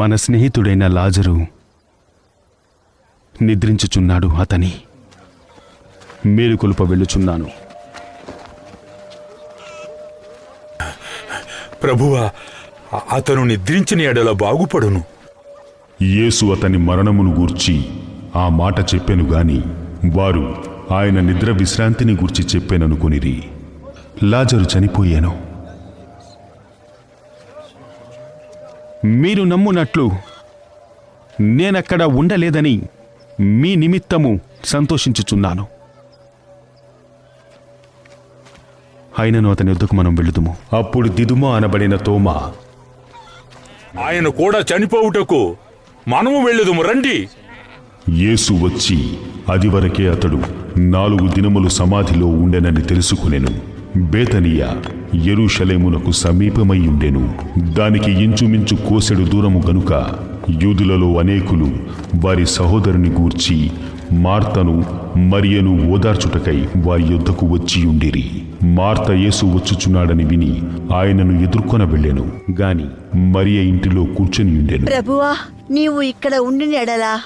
మన స్నేహితుడైన లాజరు నిద్రించుచున్నాడు అతని. మేలుకొలుప వెళ్ళుచున్నాను. ప్రభువా అతను నిద్రించిన ఎడల బాగుపడును. యేసు అతని మరణమును గూర్చి ఆ మాట చెప్పెను గాని వారు ఆయన నిద్ర విశ్రాంతిని గూర్చి చెప్పెననుకొనిరి. లాజరు చనిపోయాను. మీరు నమ్మునట్లు నేనక్కడ ఉండలేదని మీ నిమిత్తము సంతోషించుచున్నాను. అయినను అతని వద్దకు మనం వెళుదుము అప్పుడు దిదుమ అనబడిన తోమా ఆయన కూడా చనిపోవుటకు మనము వెళ్ళదుము రండి. యేసు వచ్చి అదివరకే అతడు నాలుగు దినములు సమాధిలో ఉండెనని తెలుసుకునెను. బేతనియ ఎరుషలేమునకు సమీపమై ఉండెను. దానికి ఇంచుమించు కోసెడు దూరము గనుక యూదులలో అనేకులు వారి సహోదరుని గూర్చి మార్తను మరియను ఓదార్చుటకై వారి యొద్దకు వచ్చి ఉండిరి. మార్త యేసు వచ్చుచున్నాడని విని ఆయనను ఎదుర్కొన వెళ్ళెను. గాని మరియ ఇంటిలో కూర్చొని ఉండెను. ప్రభువా నీవు ఇక్కడ ఉండిన ఎడలా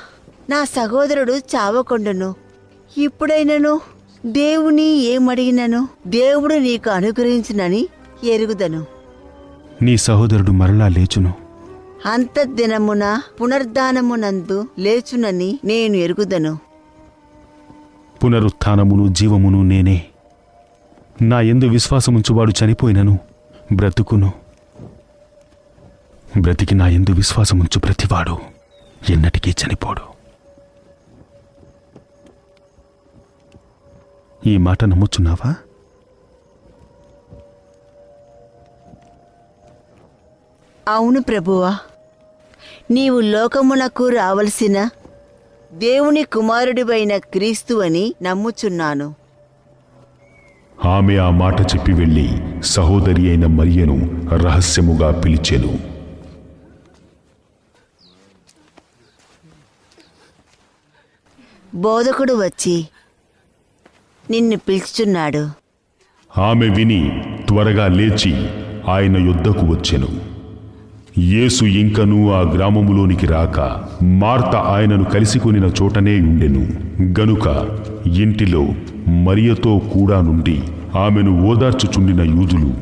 నా సహోదరుడు చావకుండును. ఇప్పుడైనను? దేవుని ఏమడిగినను? దేవుడు నీకు అనుగ్రహించినని ఎరుగుదను. నీ సహోదరుడు మరలా లేచును. అంతఃదినమున పునర్ధానమునందు లేచునని నేను ఎరుగుదను. పునరుత్థానమును జీవమును నేనే. నా ఎందు విశ్వాసముంచువాడు చనిపోయినను బ్రతుకును. బ్రతికి నా ఎందు విశ్వాసముంచు ప్రతివాడు ఎన్నటికీ చనిపోడు. ఈ మాట నమ్ముచున్నావా? అవును ప్రభువా. నీవు లోకమునకు రావలసిన దేవుని కుమారుడివైన క్రీస్తు అని నమ్ముచున్నాను. ఆమె ఆ మాట చెప్పి వెళ్ళి సహోదరి అయిన మరియను రహస్యముగా పిలిచెను. బోధకుడు వచ్చి నిన్ను పిలుచుచున్నాడు ఆమె విని త్వరగా లేచి ఆయన యుద్ధకు వచ్చెను. యేసు ఇంకనూ ఆ గ్రామములోనికి రాక మార్త ఆయనను కలిసికొనిన చోటనే ఉండెను. గనుక ఇంటిలో మరియతో కూడా నుండి ఆమెను ఓదార్చుచుండిన యూదులు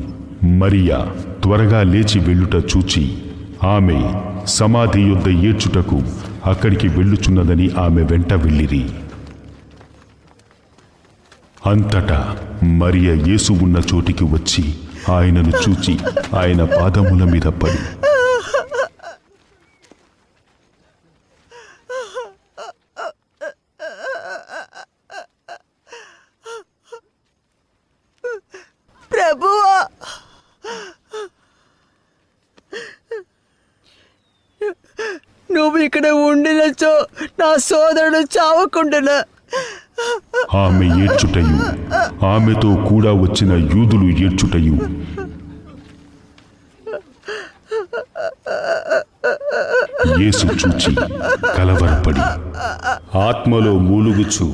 మరియా త్వరగా లేచి వెళ్ళుట చూచి ఆమె సమాధి యొద్ద ఏడ్చుటకు అక్కడికి వెళ్ళుచున్నదని ఆమె వెంట వెళ్ళిరి. అంతటా మరియ యేసు ఉన్న చోటికి వచ్చి ఆయనను చూచి ఆయన పాదముల మీద పడి. ప్రభువా! నువ్వు ఇక్కడ ఉండినచో నా సోదరుడు చావకుండునా? ఆమె ఏడ్చుటయు. ఆమెతో కూడా వచ్చిన యూదులు ఏడ్చుటయు. యేసు చూచి కలవరపడి ఆత్మలో మూలుగుచు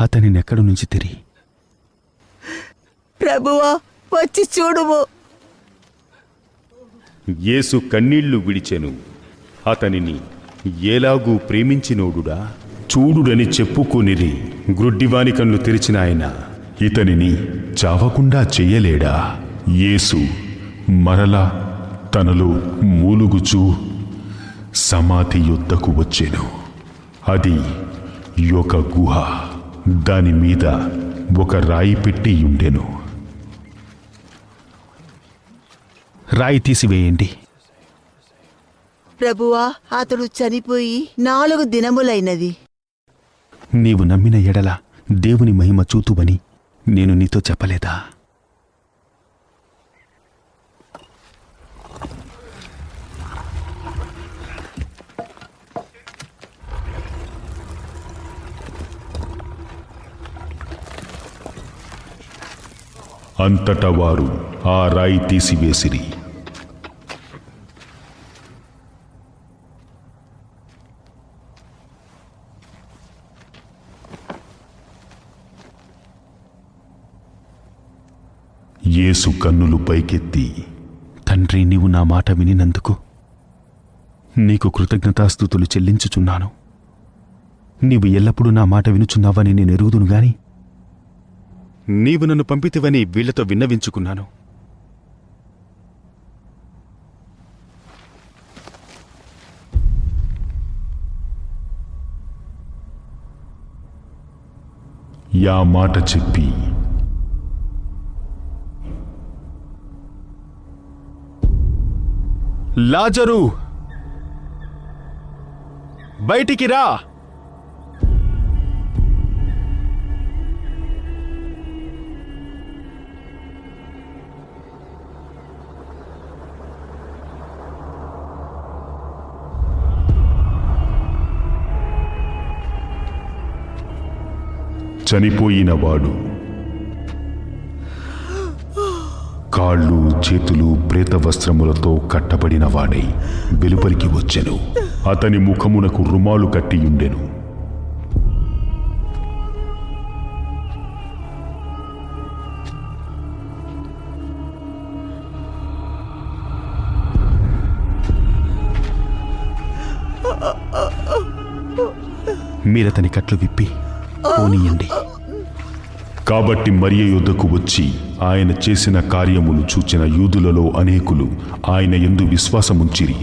అతనిని ఎక్కడి నుంచి తిరిగి? ప్రభువా వచ్చి చూడుము. యేసు కన్నీళ్ళు విడిచెను. అతనిని ఏలాగూ ప్రేమించినోడుడా? చూడుడని చెప్పుకొనిరి గ్రుడ్డివాని కన్ను తెరిచిన ఆయన ఇతనిని చావకుండా చెయ్యలేడా యేసు మరలా తనలో మూలుగుచూ సమాధి యొద్దకు వచ్చెను. అది ఒక గుహ. దాని మీద ఒక రాయి పెట్టి ఉండెను రాయి తీసివేయండి. ప్రభువా అతడు చనిపోయి నాలుగు దినములైనది. నీవు నమ్మిన ఎడల దేవుని మహిమ చూతువని నేను నీతో చెప్పలేదా? అంతట వారు ఆ రాయి తీసివేసిరి. యేసు కన్నులు పైకెత్తి తండ్రి నీవు నా మాట వినినందుకు నీకు కృతజ్ఞతాస్థుతులు చెల్లించుచున్నాను. నీవు ఎల్లప్పుడూ నా మాట వినుచున్నావని నేను ఎరుగుదును గాని నీవు నన్ను పంపితివని వీళ్ళతో విన్నవించుకున్నాను. యా మాట చెప్పి. లాజరు! బయటికి రా! చనిపోయినవాడు. కాళ్ళు చేతులు ప్రేత వస్త్రములతో కట్టబడిన వాడై వెలుపలికి వచ్చెను. అతని ముఖమునకు రుమాలు కట్టియుండెను మీరతని కట్లు విప్పి పోనీయండి. కాబట్టి మరియ యుద్ధకు వచ్చి ఆయన చేసిన కార్యములు చూచిన యూదులలో అనేకులు ఆయన ఎందు విశ్వాసముంచిరి.